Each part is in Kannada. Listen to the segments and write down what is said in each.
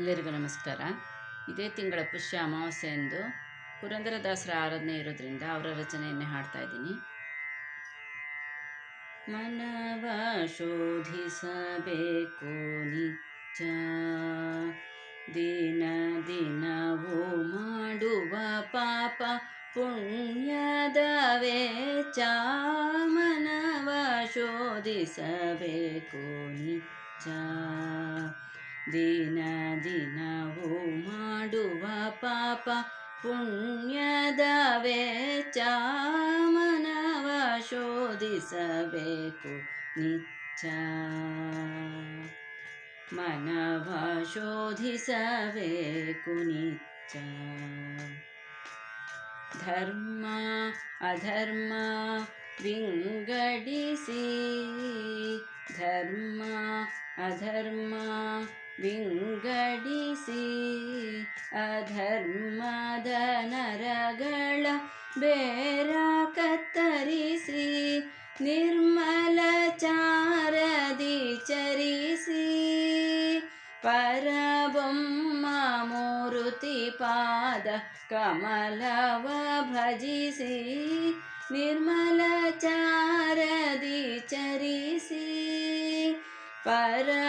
ಎಲ್ಲರಿಗೂ ನಮಸ್ಕಾರ. ಇದೇ ತಿಂಗಳ ಪುಷ್ಯ ಅಮಾವಾಸ್ಯೆ ಎಂದು ಪುರಂದರದಾಸರ ಆರಾಧನೆ ಇರೋದ್ರಿಂದ ಅವರ ರಚನೆಯನ್ನೇ ಹಾಡ್ತಾ ಇದ್ದೀನಿ. ಮನವ ಶೋಧಿಸಬೇಕು ನಿಜ. ದಿನ ದಿನವೂ ಮಾಡುವ ಪಾಪ ಪುಣ್ಯದ ವೆಚ್ಚ ಮನವ ಶೋಧಿಸಬೇಕು ನಿತ್ಯ ದಿನ ದಿನವೂ ಮಾಡುವ ಪಾಪ ಪುಣ್ಯದ ವೆಚ್ಚ ಮನವ ಶೋಧಿಸಬೇಕು ನಿತ್ಯ ಮನವ ಶೋಧಿಸಬೇಕು ನಿತ್ಯ ಧರ್ಮ ಅಧರ್ಮ ವಿಂಗಡಿಸಿ ಧರ್ಮ ಅಧರ್ಮ ವಿಂಗಡಿಸಿ ಅಧರ್ಮದ ನರಗಳ ಬೇರ ಕತ್ತರಿಸಿ ನಿರ್ಮಲ ಚಾರದಿ ಚರಿಸಿ ಪರಬೊಮ್ಮ ಮೂರುತಿ ಪಾದ ಕಮಲವ ಭಜಿಸಿ ನಿರ್ಮಲ ಚಾರದಿ ಚರಿಸಿ ಪರಬೊಮ್ಮ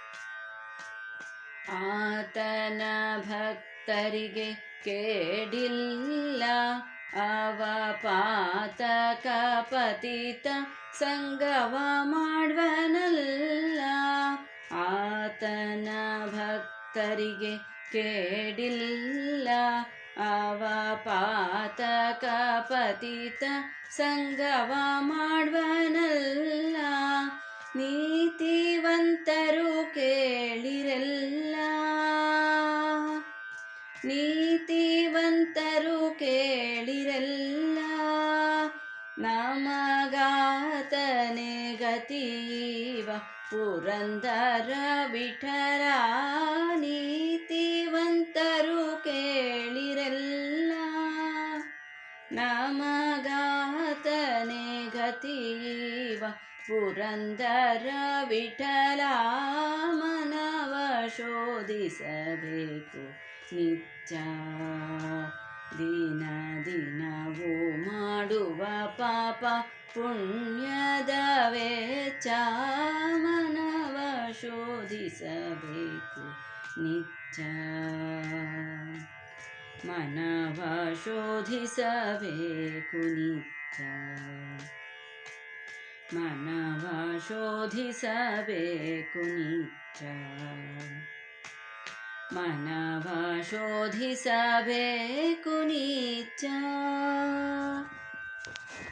ಆತನ ಭಕ್ತರಿಗೆ ಕೇಡಿಲ್ಲ. ಅವ ಪಾತಕ ಪತಿತ ಸಂಗವ ಮಾಡುವನಲ್ಲ. ಆತನ ಭಕ್ತರಿಗೆ ಕೇಡಿಲ್ಲ. ಅವ ಪಾತಕ ಪತಿತ ಸಂಗವ ಮಾಡುವನಲ್ಲ. ನೀತಿವಂತರು ಕೇಳಿರಲ್ಲ ನೀತಿವಂತರು ಕೇಳಿರಲ್ಲ ನಮಗಾತನೆ ಗತೀವ ಪುರಂದರ ವಿಠಲ. ನೀತಿವಂತರು ಕೇಳಿರಲ್ಲ ನಮಗಾತನೆ ಗತೀವ ಪುರಂದರ ವಿಠಲ. ಮನವ ಶೋಧಿಸಬೇಕು. ನಿತ್ಯ ದಿನ ದಿನವೂ ಮಾಡುವ ಪಾಪ ಪುಣ್ಯದ ವೆಚ್ಚ ಮನವ ಶೋಧಿಸಬೇಕು. ನಿತ್ಯ ಮನವ ಶೋಧಿಸಬೇಕು. ನಿತ್ಯ ಮನವ ಶೋಧಿಸಬೇಕು. ನಿತ್ಯ ಮನವ ಶೋಧಿಸಬೇಕು ನಿತ್ಯ